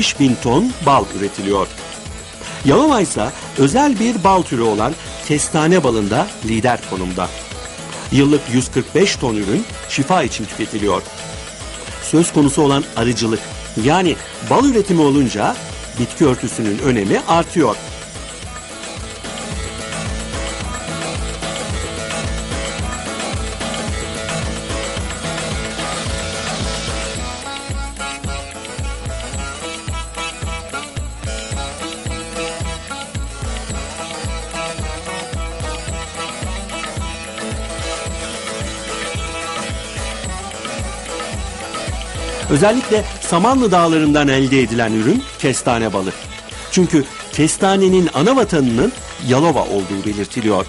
5000 ton bal üretiliyor. Yalova ise özel bir bal türü olan kestane balında lider konumda. Yıllık 145 ton ürün şifa için tüketiliyor. Söz konusu olan arıcılık yani bal üretimi olunca bitki örtüsünün önemi artıyor. Özellikle Samanlı dağlarından elde edilen ürün kestane balı. Çünkü kestanenin ana vatanının Yalova olduğu belirtiliyor.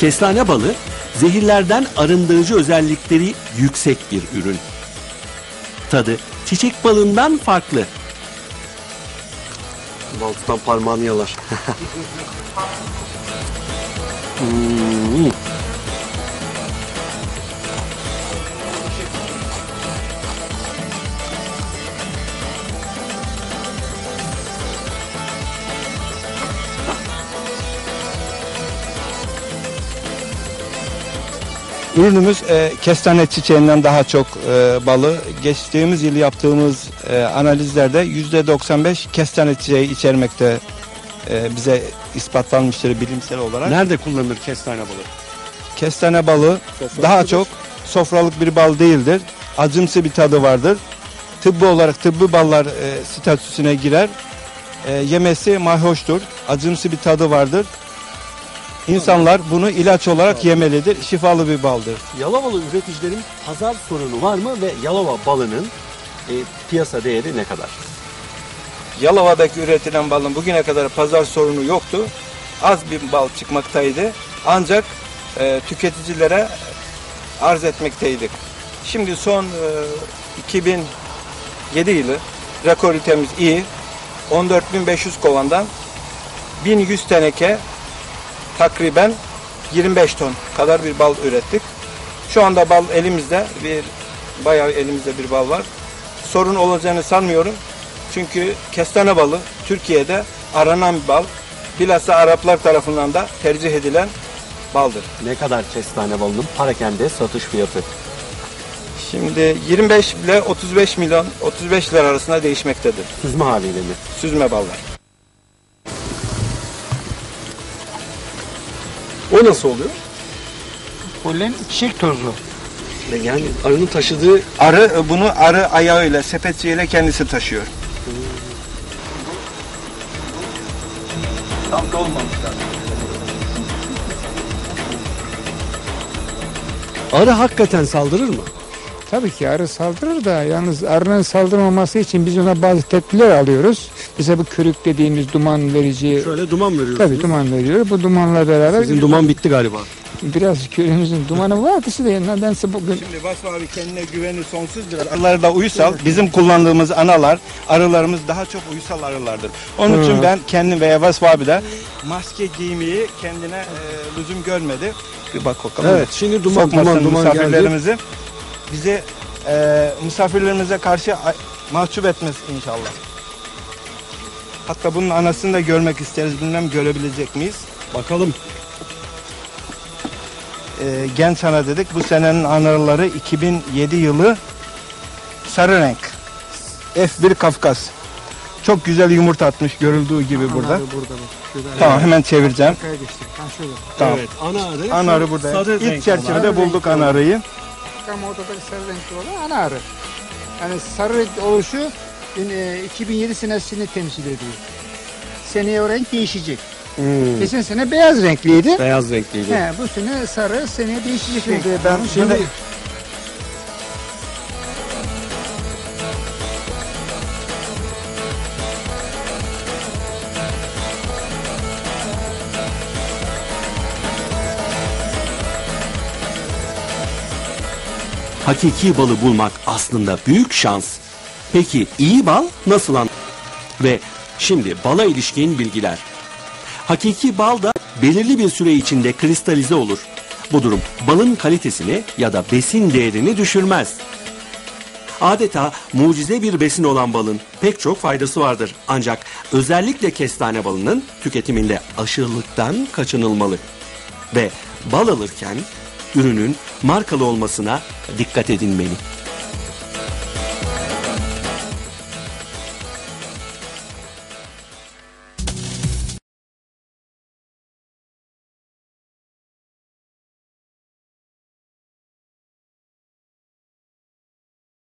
Kestane balı zehirlerden arındırıcı özellikleri yüksek bir ürün. Tadı çiçek balından farklı. Baltıdan parmağını yalar. Hmm. Ürünümüz e, kestane çiçeğinden daha çok e, balı. Geçtiğimiz yıl yaptığımız e, analizlerde %95 kestane çiçeği içermekte e, bize ispatlanmıştır bilimsel olarak. Nerede kullanılır kestane balı? Kestane balı Sofralık daha mıdır? çok sofralık bir bal değildir. Acımsı bir tadı vardır. Tıbbi olarak tıbbi ballar e, statüsüne girer. E, yemesi mayhoştur. Acımsı bir tadı vardır. İnsanlar bunu ilaç olarak yemelidir. Şifalı bir baldır. Yalovalı üreticilerin pazar sorunu var mı ve Yalova balının e, piyasa değeri ne kadar? Yalova'daki üretilen balın bugüne kadar pazar sorunu yoktu. Az bir bal çıkmaktaydı. Ancak e, tüketicilere arz etmekteydik. Şimdi son e, 2007 yılı rekor ülkemiz iyi. 14.500 kovandan 1100 teneke takriben 25 ton kadar bir bal ürettik. Şu anda bal elimizde bir bayağı elimizde bir bal var. Sorun olacağını sanmıyorum. Çünkü kestane balı Türkiye'de aranan bir bal. Bilhassa Araplar tarafından da tercih edilen baldır. Ne kadar kestane balının parakende satış fiyatı? Şimdi 25 ile 35 milyon 35 lira arasında değişmektedir. Süzme haliyle mi? Süzme ballar. O nasıl oluyor? Polen çiçek tozu. Yani arının taşıdığı Arı e, bunu arı ayağıyla sepetçiyle kendisi taşıyor. Tam dolmamışlar. arı hakikaten saldırır mı? Tabii ki arı saldırır da yalnız arının saldırmaması için biz ona bazı tedbirler alıyoruz. Mesela bu körük dediğimiz duman verici Şöyle duman veriyorsunuz. tabii duman veriyor. Bu dumanla beraber Sizin duman bitti galiba. biraz köyümüzün dumanı vardı işte nedense bugün Şimdi Vasfı abi kendine güveni sonsuzdur. Arılar da uysal. Bizim kullandığımız analar, arılarımız daha çok uysal arılardır. Onun için Hı. ben kendim veya Vasfı abi de maske giymeyi kendine e, lüzum görmedi. Bir bak bakalım. Evet şimdi duman Sokmasın duman duman geldi. Bizi e, misafirlerimize karşı mahcup etmez inşallah. Hatta bunun anasını da görmek isteriz. Bilmem görebilecek miyiz? Bakalım. e, genç ana dedik. Bu senenin anarıları 2007 yılı sarı renk. F1 Kafkas. Çok güzel yumurta atmış görüldüğü gibi burada. Ana arı burada bak. Şurada. Tamam hemen çevireceğim. Arkaya geçtik. Ha şöyle. Tamam. Evet ana arı. Ana arı burada. Sarı İlk renk çerçevede olan. bulduk ana Tam ortadaki sarı renkli olan ana arı. Yani sarı oluşu e, 2007 senesini temsil ediyor. Seneye o renk değişecek. Hmm, Geçen sene beyaz renkliydi. Beyaz renkliydi. He, bu sene sarı, seneye değişecek renk. Şimdi ben şimdi Hakiki balı bulmak aslında büyük şans. Peki iyi bal nasıl an? Ve şimdi bala ilişkin bilgiler. Hakiki bal da belirli bir süre içinde kristalize olur. Bu durum balın kalitesini ya da besin değerini düşürmez. Adeta mucize bir besin olan balın pek çok faydası vardır. Ancak özellikle kestane balının tüketiminde aşırılıktan kaçınılmalı. Ve bal alırken ürünün markalı olmasına dikkat edilmeli.